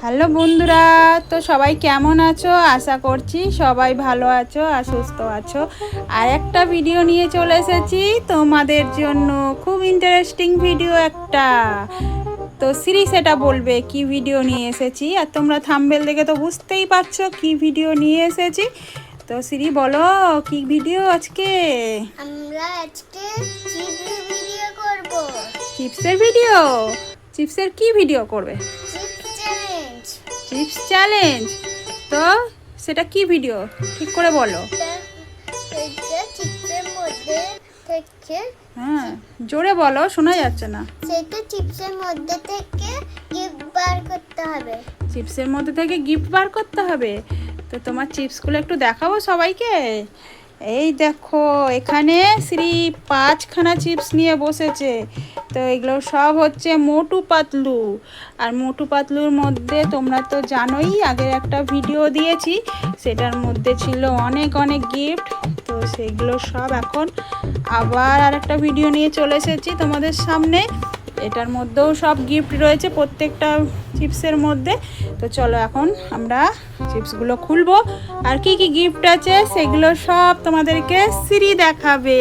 Hello বন্ধুরা তো সবাই কেমন আছো? আশা করছি সবাই ভালো আছো আর সুস্থ আছো। আর একটা ভিডিও নিয়ে চলে এসেছি তোমাদের জন্য। খুব ইন্টারেস্টিং ভিডিও একটা। তো সিরি সেটা বলবে কি ভিডিও নিয়ে এসেছি? আর তোমরা থাম্বেল দেখে তো বুঝতেই পারছ কি ভিডিও নিয়ে এসেছি। তো সিরি বলো কি ভিডিও আজকে? আমরা আজকে চিপস ভিডিও করব। চিপসের ভিডিও চিপসের কি ভিডিও করবে? চিপস চ্যালেঞ্জ তো সেটা কি ভিডিও ঠিক করে বলো। হ্যাঁ জোরে বলো শোনা যাচ্ছে না। সেটা চিপসের মধ্যে থেকে গিফট বার করতে হবে। চিপসের মধ্যে থেকে গিফট বার করতে হবে। তো তোমার চিপসগুলো একটু দেখাবো সবাইকে? এই দেখো, এখানে শ্রী পাঁচখানা চিপস নিয়ে বসেছে। তো এগুলো সব হচ্ছে মোটু পাতলু। আর মোটু পাতলুর মধ্যে তোমরা তো জানোই, আগের একটা ভিডিও দিয়েছি, সেটার মধ্যে ছিল অনেক অনেক গিফট তো সেগুলো সব এখন আবার আর একটা ভিডিও নিয়ে চলে এসেছি তোমাদের সামনে। এটার মধ্যেও সব গিফট রয়েছে প্রত্যেকটা চিপসের মধ্যে। তো চলো এখন আমরা চিপসগুলো খুলবো। আর কি কি গিফট আছে সেগুলো সব তোমাদেরকে সিরি দেখাবে।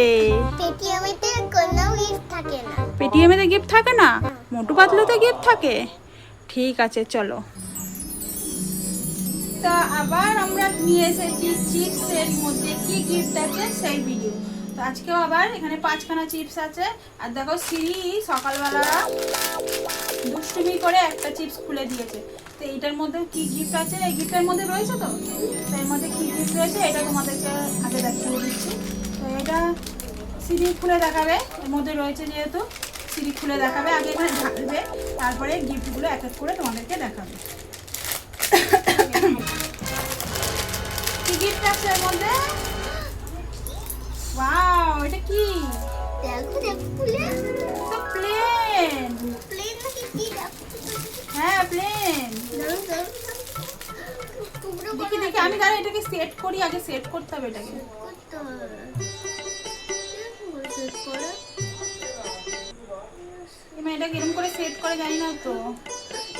পেটিএমেতে কোনো গিফট থাকে না। পেটিএমেতে গিফট থাকে না? মোটু পাতলুতে গিফট থাকে? ঠিক আছে চলো। তা আবার আমরা নিয়ে এসেছি চিপসের মধ্যে কি গিফট আছে সেই ভিডিও তো আজকেও আবার এখানে পাঁচখানা চিপস আছে। আর দেখো সিরি সকালবেলা দুষ্টুমি করে একটা চিপস খুলে দিয়েছে। তো এইটার মধ্যে কি গিফট আছে? এই গিফটের মধ্যে রয়েছে তো? তো এর মধ্যে কি গিফট রয়েছে? এটা তোমাদেরকে আগে দেখিয়ে দিচ্ছি। তো এটা সিঁড়ি খুলে দেখাবে। এর মধ্যে রয়েছে যেহেতু সিঁড়ি খুলে দেখাবে। আগে এখানে ঢাকবে তারপরে গিফটগুলো এক এক করে তোমাদেরকে দেখাবে। কি গিফট আছে এর মধ্যে? কি? দেখো দেখো ফুলে। তো প্লেন। প্লেন নাকি কি? দেখো হ্যাঁ প্লেন। দেখি দেখি। আমি দাঁড়া এটাকে সেট করি আগে সেট করতে হবে এটাকে। হবে। set করো। এটাকে এরকম করে সেট করে জানি না তো।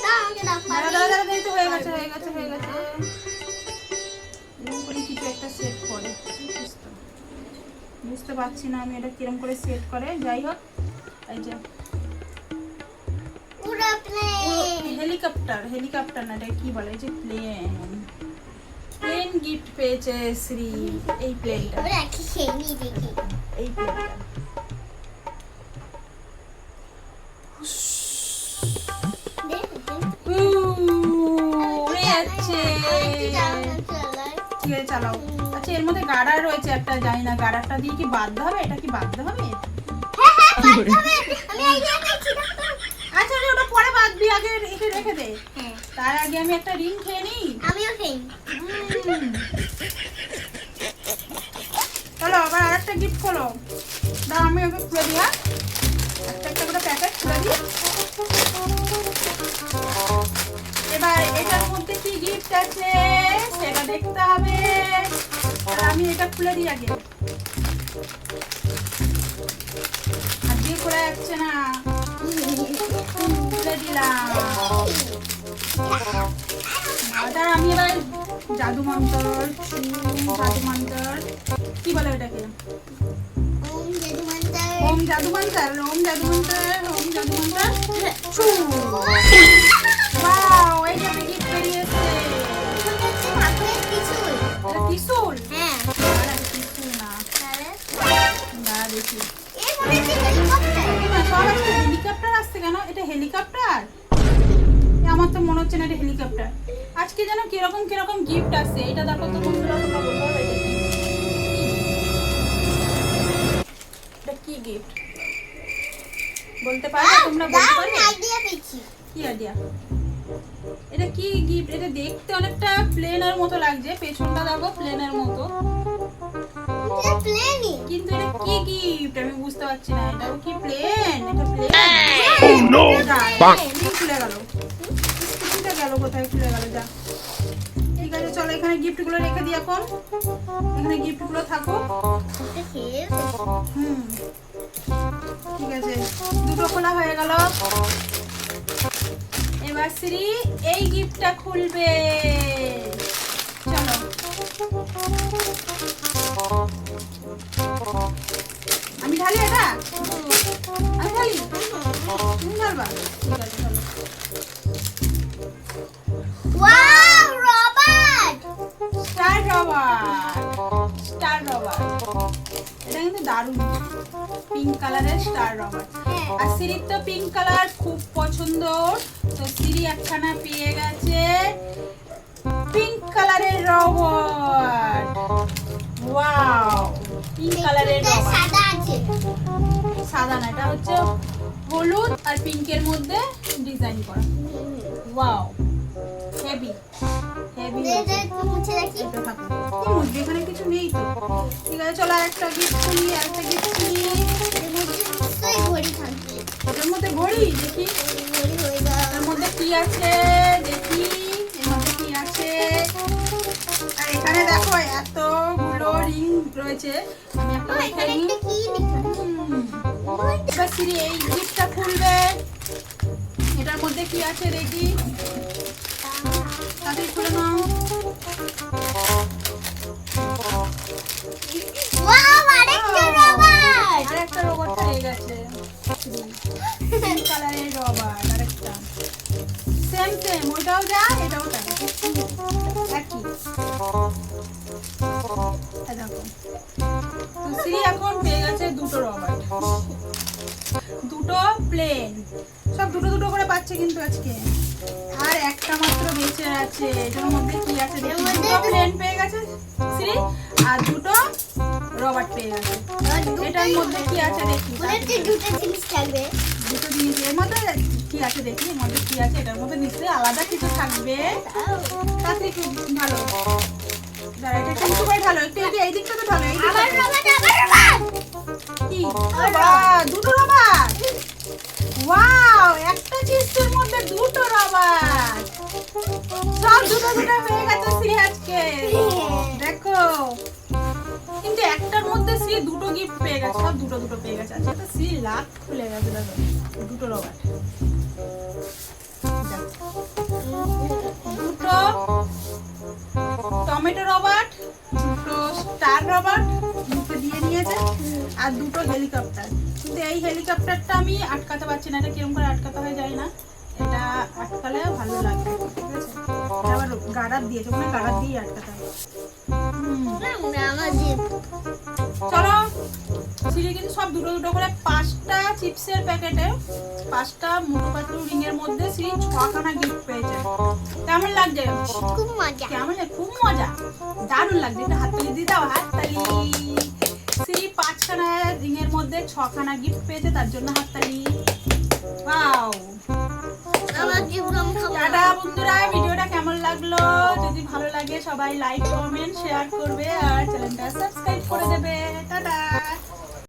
দাঁড়া দাঁড়া দাঁড়া তো হয়ে গেছে হয়ে গেছে হয়ে গেছে। এরকম করে কিছু একটা সেট করে? বুঝতে পারছি না আমি এটা কিরম করে সেট করে। যাই হোক এই যে। হেলিকপ্টার হেলিকপ্টার না এটা কি বলে? এই যে প্লেন প্লেন গিফট পেয়েছে শ্রী এই প্লেনটা এই প্লেনটা চালাও। আচ্ছা এর মধ্যে গাড়ার রয়েছে একটা জানি না গাড়ারটা দিয়ে কি বাঁধতে হবে? এটা কি বাঁধতে হবে? হ্যাঁ, হ্যাঁ। আচ্ছা ওটা পরে বাদ বাঁধবি আগে রেখে রেখে দে। হ্যাঁ, তার আগে আমি একটা রিং খেয়ে নিই। আমিও খেয়ে চলো আবার আর একটা গিফট খোলো। দাও আমি ওকে খুলে দিই? একটা একটা করে প্যাকেট খুলে দিই। এবার এটার মধ্যে কি গিফট আছে? সেটা দেখতে হবে। আর আমি এটা খুলে দিই আগে। দিয়ে খোলা যাচ্ছে না। খুলে দিলাম। আদার আমি এবার জাদু মন্তর জাদু মন্তর। কি বলে ওটাকে? ওম জাদু মন্ত্র। ওম জাদু মন্তর, ওম জাদু মন্তর হচ্ছে না এটা হেলিকপ্টার আজকে যেন কীরকম কীরকম গিফট আসছে এটা দেখো তো বন্ধুরা তোমরা বলতে পারবে এটা কি? এটা কি গিফট বলতে পারবে? তোমরা বলতে পারবে? আমি idea পেয়েছি। কি আইডিয়া এটা কি গিফট এটা দেখতে অনেকটা প্লেনের মতো লাগছে পেছনটা দেখো প্লেনের মতো। কিন্তু এটা কি গিফট আমি বুঝতে পারছি না এটা কি প্লেন এটা প্লেন Oh no! খুলে গেল। গেল কোথায়? খুলে গেল, যা। ঠিক আছে, চলো, এখানে গিফটগুলো রেখে দিই এখন। এখানে গিফটগুলো থাকুক। এটা হুম। ঠিক আছে, দুটো খোলা হয়ে গেল। এবার শ্রী এই গিফটটা খুলবে। চলো। আমি ঢালি এটা? আমি ঢালি। তুমি ঢালবা? ঠিক আছে, চলো। দারুণ পিঙ্ক কালারের স্টার রবার আর সিরির তো পিঙ্ক কালার খুব পছন্দ। তো সিরি একখানা পেয়ে গেছে পিঙ্ক কালারের রবার ওয়াও পিঙ্ক কালারের রবার সাদা আছে। সাদা না এটা হচ্ছে হলুদ আর পিঙ্কের মধ্যে ডিজাইন করা। ওয়াও হেভি এখানে কিছু নেই ঠিক আছে চলো একটা গিফট একটা গিফট খুলি এটার মধ্যে ঘড়ি দেখি কি আছে দেখি আছে এখানে দেখো এতগুলো রিং রয়েছে একটা দেখে নিই। এবার এই গিফটটা খুলবে এটার মধ্যে কি আছে দেখি তাড়াতাড়ি খুলে নাও। আরেকটা রোবট! পেয়ে গেছে। কালারের রবার আরেকটা। সেম সেম ওইটাও যা এটাও যা একই। দেখো। তো শ্রী এখন পেয়ে গেছে দুটো রবার দুটো প্লেন। দুটো দুটো করে পাচ্ছে কিন্তু আজকে। আর একটা মাত্র বেঁচে আছে এটার মধ্যে কি আছে দুটো প্লেন পেয়ে গেছে শ্রী আর দুটো রবার পেয়ে গেছে। এটার মধ্যে কি আছে দেখি? দুটো জিনিস থাকবে। দুটো জিনিস এর মধ্যে কি আছে দেখি? এর মধ্যে কি আছে? এটার মধ্যে নিশ্চয়ই আলাদা কিছু থাকবে। তাতে একটু ভালো। দাঁড়া এটা একটু উঁচু করে ঢালো একটু এই এই দিকটা তো ঢালো এই আবার রবার্ট আবার রবার্ট কি? দুটো রবার ওয়াও একটা চিপসের মধ্যে দুটো রবার। সব দুটো দুটো হয়ে গেছে শ্রী আজকে। দেখো। কিন্তু একটার মধ্যে শ্রী দুটো গিফট পেয়ে গেছে, সব দুটো দুটো পেয়ে গেছে। আজকে তো শ্রী লাখ খুলে গেছে, দেখো, দুটো রবার। দুটো টমেটো রবার, দুটো স্টার রবার, দুটো দিয়ে নিয়েছে আর দুটো হেলিকপ্টার। কিন্তু এই হেলিকপ্টারটা আমি আটকাতে পারছি না, এটা কীরকম করে আটকাতে হয় যায় না। এটা আটকালে ভালো লাগবে ঠিক আছে? আবার গাড়ার দিয়েছে ওখানে গাড়ার দিয়ে আটকাতে হবে হুম, আমার জিপ চলো সিঁড়ি কিন্তু সব দুটো দুটো করে পাঁচটা চিপসের প্যাকেটে পাঁচটা মোটো পাতলু রিং এর মধ্যে শ্রী ছখানা গিফট পেয়েছে কেমন লাগছে? খুব মজা। কেমন খুব মজা। দারুণ লাগছে। একটু হাততালি দিয়ে দাও হাততালি শ্রী পাঁচখানা রিং এর মধ্যে ছখানা গিফট পেয়েছে তার জন্য হাততালি খাব টাটা বন্ধুরা, ভিডিওটা কেমন লাগল? যদি ভালো লাগে, সবাই লাইক কমেন্ট শেয়ার করবে আর চ্যানেলটা সাবস্ক্রাইব করে দেবে। টাটা!